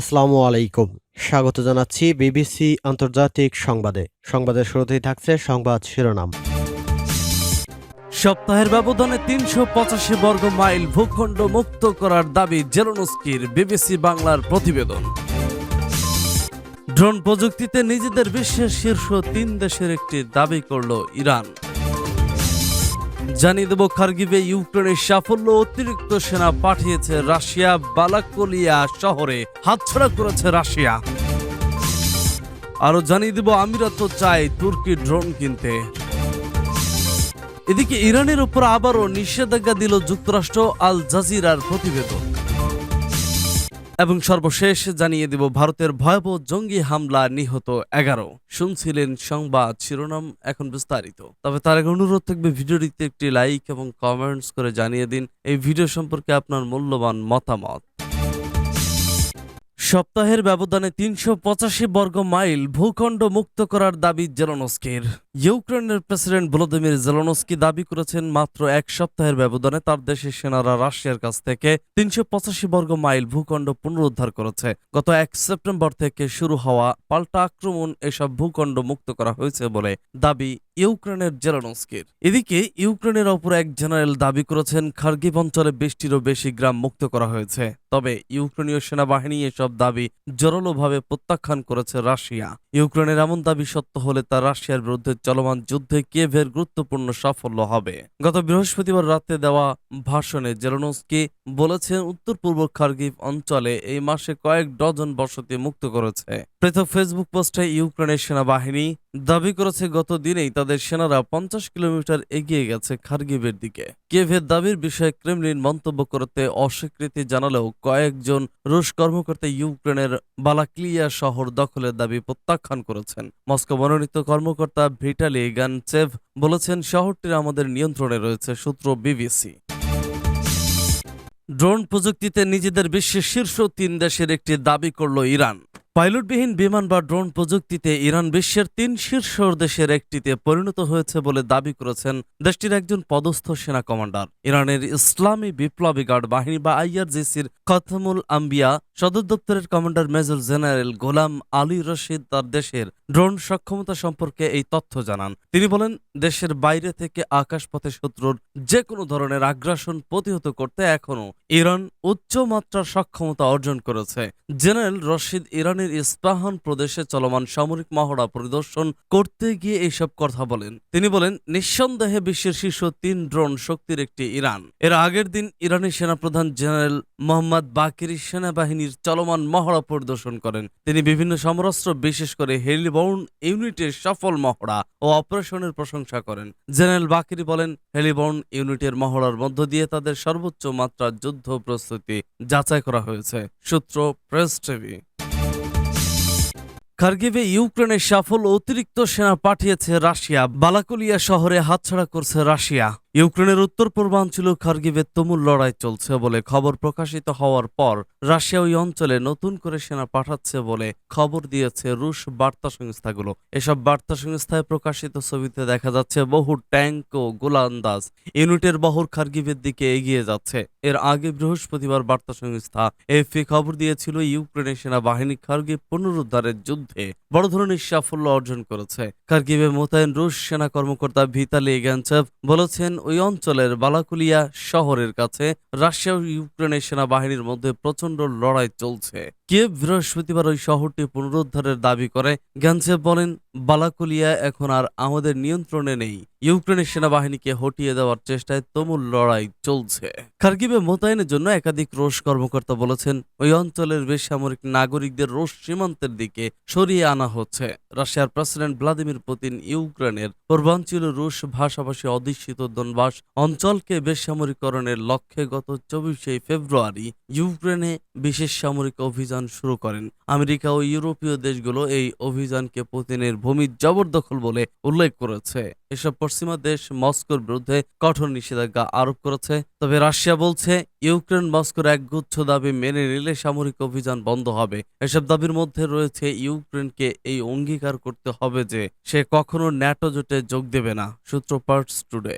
আসসালামু আলাইকুম। স্বাগত জানাচ্ছি বিবিসি আন্তর্জাতিক সংবাদে। সংবাদের শুরুতেই থাকছে সংবাদ শিরোনাম। সপ্তাহের ব্যবধানে তিনশো পঁচাশি বর্গ মাইল ভূখণ্ড মুক্ত করার দাবি জেরোনস্কির বিবিসি বাংলার প্রতিবেদন। ড্রোন প্রযুক্তিতে নিজেদের বিশ্বের শীর্ষ তিন দেশের একটি দাবি করল ইরান। জানিয়ে দেব খার্গিভে ইউক্রেনের সাফল্য অতিরিক্ত সেনা পাঠিয়েছে রাশিয়া, বালাকোলিয়া শহরে হাতছাড়া করেছে রাশিয়া। আরও জানিয়ে দেব তো চাই তুর্কি ড্রোন কিনতে। এদিকে ইরানের উপর আবারও নিষেধাজ্ঞা দিল যুক্তরাষ্ট্র, আল জাজিরার প্রতিবেদন। এবং সর্বশেষ জানিয়ে দেব ভারতের ভয়াবহ জঙ্গি হামলা নিহত এগারো। শুনছিলেন সংবাদ শিরোনাম এখন বিস্তারিত। তবে তার আগে অনুরোধ থাকবে ভিডিওটিতে একটি লাইক এবং কমেন্টস করে জানিয়ে দিন এই ভিডিও সম্পর্কে আপনার মূল্যবান মতামত। সপ্তাহের ব্যবধানে তিনশো পঁচাশি বর্গ মাইল ভূখণ্ড মুক্ত করার দাবি জেলনস্কির। ইউক্রেনের প্রেসিডেন্ট ভলোদিমির জেলনস্কি দাবি করেছেন মাত্র এক সপ্তাহের ব্যবধানে তার দেশের সেনারা রাশিয়ার কাছ থেকে তিনশো পঁচাশি বর্গ মাইল ভূখণ্ড পুনরুদ্ধার করেছে। গত এক সেপ্টেম্বর থেকে শুরু হওয়া পাল্টা আক্রমণ এসব ভূখণ্ড মুক্ত করা হয়েছে বলে দাবি ইউক্রেনের জেলানস্কির। এদিকে ইউক্রেনের অপর এক জেনারেল দাবি করেছেন, খার্গিভ অঞ্চলে বিশটিরও বেশি গ্রাম মুক্ত করা হয়েছে। তবে ইউক্রেনীয় সেনাবাহিনী এসব দাবি জোরালোভাবে প্রত্যাখ্যান করেছে রাশিয়া। ইউক্রেনের এমন দাবি সত্য হলে তা রাশিয়ার বিরুদ্ধে চলমান যুদ্ধে কিয়েভের গুরুত্বপূর্ণ সাফল্য হবে। গত বৃহস্পতিবার রাতে দেওয়া ভাষণে জেলনস্কি বলেছেন উত্তর পূর্ব খার্গিভ অঞ্চলে এই মাসে কয়েক ডজন বসতি মুক্ত করেছে। পৃথক ফেসবুক পোস্টে ইউক্রেনের সেনাবাহিনী দাবি করেছে, গত দিনেই তাদের সেনারা পঞ্চাশ কিলোমিটার এগিয়ে গেছে খার্গিভের দিকে। কেভের দাবির বিষয়ে ক্রেমলিন মন্তব্য করতে অস্বীকৃতি জানালেও কয়েকজন রুশ কর্মকর্তা ইউক্রেনের বালাক্লিয়া শহর দখলের দাবি প্রত্যাখ্যান করেছেন। মস্কো মনোনীত কর্মকর্তা ভিটালি গানচেভ বলেছেন শহরটির আমাদের নিয়ন্ত্রণে রয়েছে, সূত্র বিবিসি। ড্রোন প্রযুক্তিতে নিজেদের বিশ্বের শীর্ষ তিন দেশের একটি দাবি করল ইরান। পাইলটবিহীন বিমান বা ড্রোন প্রযুক্তিতে ইরান বিশ্বের তিন শীর্ষ দেশের একটিতে পরিণত হয়েছে বলে দাবি করেছেন দেশটির একজন পদস্থ সেনা কমান্ডার। ইরানের ইসলামী বিপ্লবী গার্ড বাহিনী বা আইআরজিসির খতমুল আম্বিয়া সদর দপ্তরের commander major general Gholam Ali Rashid তার দেশের ড্রোন সক্ষমতা সম্পর্কে এই তথ্য জানান। তিনি বলেন, দেশের বাইরে থেকে আকাশপথে শত্রুর যে কোনো ধরনের আগ্রাসন প্রতিহত করতে এখনও ইরান উচ্চ মাত্রার সক্ষমতা অর্জন করেছে। জেনারেল রশিদ ইরানের ইস্পাহান প্রদেশে চলমান সামরিক মহড়া পরিদর্শন করতে গিয়ে এইসব কথা বলেন। তিনি বলেন, নিঃসন্দেহে বিশ্বের শীর্ষ তিন ড্রোন শক্তির একটি ইরান। এর আগের দিন ইরানি সেনাপ্রধান জেনারেল মোহাম্মদ বাকিরি সেনাবাহিনীর চলমান মহড়া পরিদর্শন করেন। তিনি বিভিন্ন সমরাস্ত্র, বিশেষ করে হেলিবর্ন ইউনিটের সফল মহড়া ও অপারেশনের প্রশংসা করেন। জেনারেল বাকিরি বলেন, হেলিবর্ন ইউনিটের মহড়ার মধ্য দিয়ে তাদের সর্বোচ্চ মাত্রার যুদ্ধ প্রস্তুতি যাচাই করা হয়েছে। সূত্র প্রেস টিভি। খার্গিভে ইউক্রেনে সাফল্য অতিরিক্ত সেনা পাঠিয়েছে রাশিয়া। বালাকুলিয়া শহরে হাতছাড়া করছে রাশিয়া। ইউক্রেনের উত্তর পূর্বাঞ্চল খার্গিভে তুমুল লড়াই চলছে বলে খবর প্রকাশিত হওয়ার পর রাশিয়া ওই অঞ্চলে নতুন করে সেনা পাঠাচ্ছে বলে খবর দিয়েছে রুশ বার্তা সংস্থাগুলো। এসব বার্তা সংস্থায় প্রকাশিত ছবিতে দেখা যাচ্ছে বহু ট্যাঙ্ক ও গোলান্দাজ ইউনিটের বহর খার্গিভের দিকে এগিয়ে যাচ্ছে। এর আগে বৃহস্পতিবার বার্তা সংস্থা এফপি খবর দিয়েছিল, ইউক্রেনের সেনাবাহিনী খার্গিভ পুনরুদ্ধারের যুদ্ধে বড় ধরনের সাফল্য অর্জন করেছে। খার্গিভে মোতায়েন রুশ সেনা কর্মকর্তা ভিতালি গ্যাঞ্চেভ বলেছেন ওই অঞ্চলের বালাকুলিয়া শহরের কাছে রাশিয়া ও ইউক্রেনের সেনাবাহিনীর মধ্যে প্রচণ্ড লড়াই চলছে। কিয়েভ বৃহস্পতিবার ওই শহরটি পুনরুদ্ধারের দাবি করে। গ্যাঞ্চেভ বলেন, বালাকুলিয়া এখন আর আমাদের নিয়ন্ত্রণে নেই। ইউক্রেনের সেনাবাহিনীকে হটিয়ে দেওয়ার চেষ্টায় তুমুল লড়াই চলছে। খার্গিবে মোতায়েনের জন্য একাধিক রুশ কর্মকর্তা বলেছেন, ওই অঞ্চলের বেসামরিক নাগরিকদের রুশ সীমান্তের দিকে সরিয়ে আনা হচ্ছে। রাশিয়ার প্রেসিডেন্ট ভ্লাদিমির পুতিন ইউক্রেনের পূর্বাঞ্চল রুশ ভাষাভাষী অধিষ্ঠিত দনবাস অঞ্চলকে বেসামরিকরণের লক্ষ্যে গত চব্বিশে ফেব্রুয়ারি ইউক্রেনে বিশেষ সামরিক অভিযান শুরু করেন। আমেরিকা ও ইউরোপীয় দেশগুলো এই অভিযানকে পুতিনের ভূমি জবরদখল বলে উল্লেখ করেছে। এসব পশ্চিমা দেশ মস্কোর বিরুদ্ধে কঠোর নিষেধাজ্ঞা আরোপ করেছে। তবে রাশিয়া বলছে, ইউক্রেন মস্কোর একগুচ্ছ দাবি মেনে নিলে সামরিক অভিযান বন্ধ হবে। এসব দাবির মধ্যে রয়েছে, ইউক্রেনকে এই অঙ্গীকার করতে হবে যে সে কখনো ন্যাটো জোটে যোগ দেবে না, সূত্র পার্টস টুডে।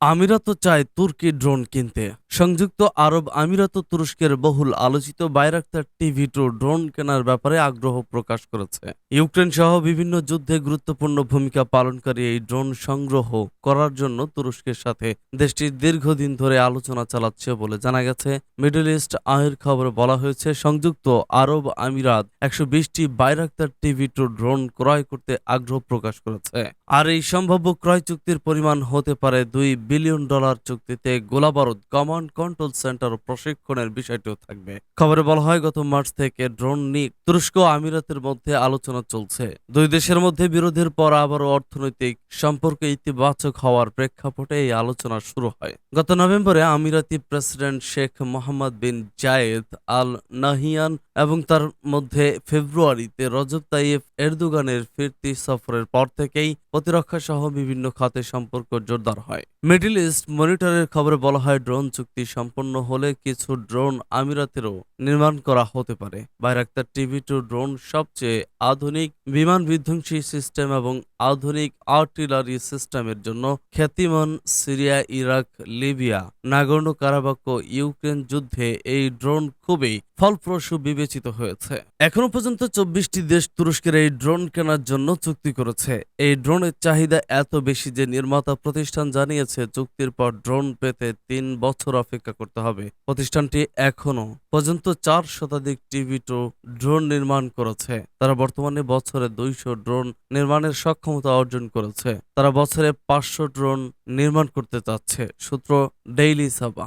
আমিরাত চায় তুর্কি ড্রোন কিনতে। সংযুক্ত আরব আমিরাত তুরস্কের বহুল আলোচিত বাইরাক্তার টিভি টু ড্রোন কেনার ব্যাপারে আগ্রহ প্রকাশ করেছে। ইউক্রেন সহ বিভিন্ন যুদ্ধে গুরুত্বপূর্ণ ভূমিকা পালনকারী এই ড্রোন সংগ্রহ করার জন্য তুরস্কের সাথে দেশটি দীর্ঘদিন ধরে আলোচনা চালাচ্ছে বলে জানা গেছে। মিডল ইস্ট আয়ের খবরে বলা হয়েছে, সংযুক্ত আরব আমিরাত একশো বিশটি বাইরাক্তার টিভি টু ড্রোন ক্রয় করতে আগ্রহ প্রকাশ করেছে। আর এই সম্ভাব্য ক্রয় চুক্তির পরিমাণ হতে পারে দুই বিলিয়ন ডলার চুক্তিতে। গোলাবারুদ, কমান্ড কন্ট্রোল সেন্টার ও প্রশিক্ষণের বিষয়টিও থাকবে। খবরে বলা হয়, গত মার্চ থেকে ড্রোন নিয়ে তুরস্ক আমিরাতের মধ্যে আলোচনা চলছে। দুই দেশের মধ্যে বিরোধের পর আবারও অর্থনৈতিক সম্পর্ক ইতিবাচক হওয়ার প্রেক্ষাপটে এই আলোচনা শুরু হয়। গত নভেম্বরে আমিরাতি president Sheikh Mohammed bin Zayed Al Nahyan এবং তার মধ্যে ফেব্রুয়ারিতে রজব তাইয়েফ এরদুগানের ফিরতি সফরের পর থেকেই প্রতিরক্ষা সহ বিভিন্ন খাতে সম্পর্ক জোরদার হয়। মিডল ইস্ট মনিটরের খবরে বলা হয়, ড্রোন চুক্তি সম্পন্ন হলে কিছু ড্রোন আমিরাতেরও নির্মাণ করা হতে পারে। বাইরাক্তার টিভি টু ড্রোন সবচেয়ে আধুনিক বিমান বিধ্বংসী সিস্টেম এবং আধুনিক আর্টিলারি সিস্টেমের জন্য খ্যাতিমান Syria, Iraq, Libya Nagorno Karabakh Ukraine যুদ্ধে এই ড্রোন খুবই ফলপ্রসূ বিবেচিত হয়েছে। এখনও পর্যন্ত চব্বিশটি দেশ তুরস্কের এই ড্রোন কেনার জন্য চুক্তি করেছে। এই ড্রোনের চাহিদা এত বেশি যে নির্মাতা প্রতিষ্ঠান জানিয়েছে, চুক্তির পর ড্রোন পেতে তিন বছর অপেক্ষা করতে হবে। প্রতিষ্ঠানটি এখনও পর্যন্ত চার শতাধিক টিভি টু ড্রোন নির্মাণ করেছে। তারা বর্তমানে বছরে দুইশো ড্রোন নির্মাণের সক্ষমতা অর্জন করেছে। তারা বছরে পাঁচশো ড্রোন নির্মাণ করতে চাচ্ছে, সূত্র ডেইলি সাবা।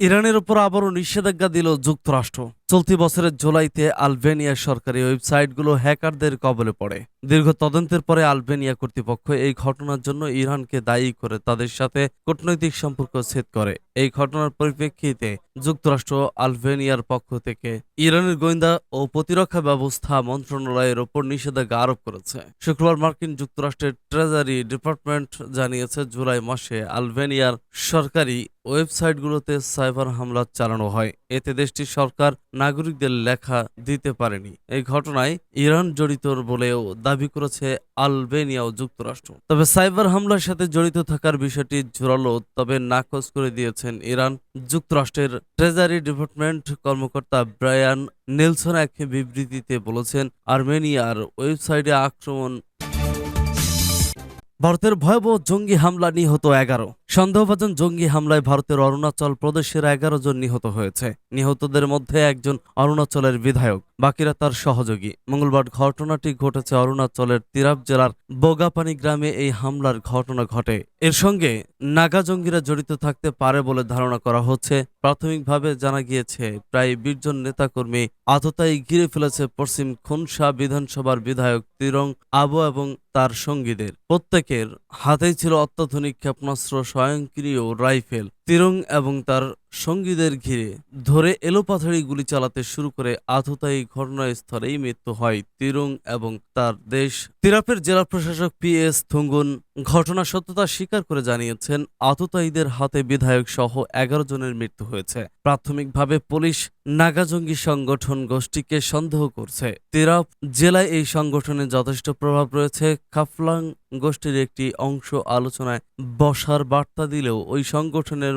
ইরানের উপর আবারও নিষেধাজ্ঞা দিল যুক্তরাষ্ট্র। চলতি বছরের জুলাইতে আলবেনিয়ার সরকারি ওয়েবসাইটগুলো হ্যাকারদের কবলে পড়ে। দীর্ঘ তদন্তের পরে আলবেনিয়া কর্তৃপক্ষ এই ঘটনার জন্য ইরানকে দায়ী করে তাদের সাথে কূটনৈতিক সম্পর্ক ছেদ করে। এই ঘটনার পরিপ্রেক্ষিতে যুক্তরাষ্ট্র আলবেনিয়ার পক্ষ থেকে ইরানের গোয়েন্দা ও প্রতিরক্ষা ব্যবস্থা মন্ত্রণালয়ের ওপর নিষেধাজ্ঞা আরোপ করেছে। শুক্রবার মার্কিন যুক্তরাষ্ট্রের ট্রেজারি ডিপার্টমেন্ট জানিয়েছে, জুলাই মাসে আলবেনিয়ার সরকারি ওয়েবসাইটগুলোতে সাইবার হামলা চালানো হয়। এতে দেশটির সরকার নাগরিকদের লেখা দিতে পারেনি। এই ঘটনায় ইরান জড়িত বলেও দাবি করেছে আলবেনিয়া ও যুক্তরাষ্ট্র। তবে সাইবার হামলার সাথে জড়িত থাকার বিষয়টি জোরালো তবে নাকচ করে দিয়েছেন ইরান। যুক্তরাষ্ট্রের ট্রেজারি ডিপার্টমেন্ট কর্মকর্তা ব্রায়ান নেলসন এক বিবৃতিতে বলেছেন, আর্মেনিয়ার ওয়েবসাইটে আক্রমণ। ভারতের ভয়াবহ জঙ্গি হামলা নিহত এগারো। সন্দেহভাজন জঙ্গি হামলায় ভারতের অরুণাচল প্রদেশের এগারো জন নিহত হয়েছে। নিহতদের মধ্যে একজন অরুণাচলের বিধায়ক, বাকিরা তার সহযোগী। মঙ্গলবার ঘটনাটি ঘটেছে অরুণাচলের তিরাপ জেলার বোগাপানি গ্রামে এই হামলার ঘটনা ঘটে। এর সঙ্গে নাগা জঙ্গিরা জড়িত থাকতে পারে বলে ধারণা করা হচ্ছে। প্রাথমিকভাবে জানা গিয়েছে, প্রায় বিশ জন নেতাকর্মী আততায়ী ঘিরে ফেলেছে পশ্চিম খুনসা বিধানসভার বিধায়ক তিরং আবু এবং তার সঙ্গীদের। প্রত্যেকের হাতেই ছিল অত্যাধুনিক ক্ষেপণাস্ত্র স্বয়ংক্রিয় রাইফেল। তিরং এবং তার সঙ্গীদের ঘিরে ধরে এলোপাথাড়ি গুলি চালাতে শুরু করে আততায়ী ঘটনাস্থলেই মৃত্যু হয় তিরুং এবং তার দেশ। তিরাপের জেলা প্রশাসক পি এস থুঙ্গুন ঘটনা সত্যতা স্বীকার করে জানিয়েছেন আততায়ীদের হাতে বিধায়ক সহ এগারো জনের মৃত্যু হয়েছে। প্রাথমিকভাবে পুলিশ নাগাজঙ্গি সংগঠন গোষ্ঠীকে সন্দেহ করছে। তিরাপ জেলায় এই সংগঠনের যথেষ্ট প্রভাব রয়েছে। খাফলাং গোষ্ঠীর একটি অংশ আলোচনায় বসার বার্তা দিলেও ওই সংগঠনের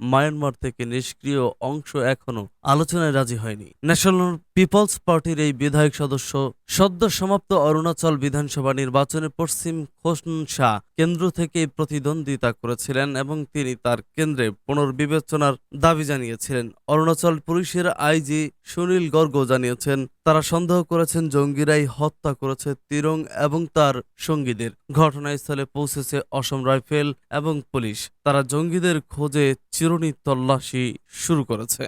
মায়ানমার থেকে নিষ্ক্রিয় অংশ এখনও আলোচনায় রাজি হয়নি। ন্যাশনাল পিপলস পার্টির এই বিধায়ক সদস্য সদ্য সমাপ্ত অরুণাচল বিধানসভা নির্বাচনে পশ্চিম খোসনসা কেন্দ্র থেকে প্রতিদ্বন্দ্বিতা করেছিলেন এবং তিনি তার কেন্দ্রে পুনর্বিবেচনার দাবি জানিয়েছিলেন। অরুণাচল পুলিশের আইজি সুনীল গর্গ জানিয়েছেন, তারা সন্দেহ করেছেন জঙ্গিরাই হত্যা করেছে তিরং এবং তার সঙ্গীদের। ঘটনাস্থলে পৌঁছেছে অসম রাইফেল এবং পুলিশ। তারা জঙ্গিদের খোঁজে চিরুনি তল্লাশি শুরু করেছে।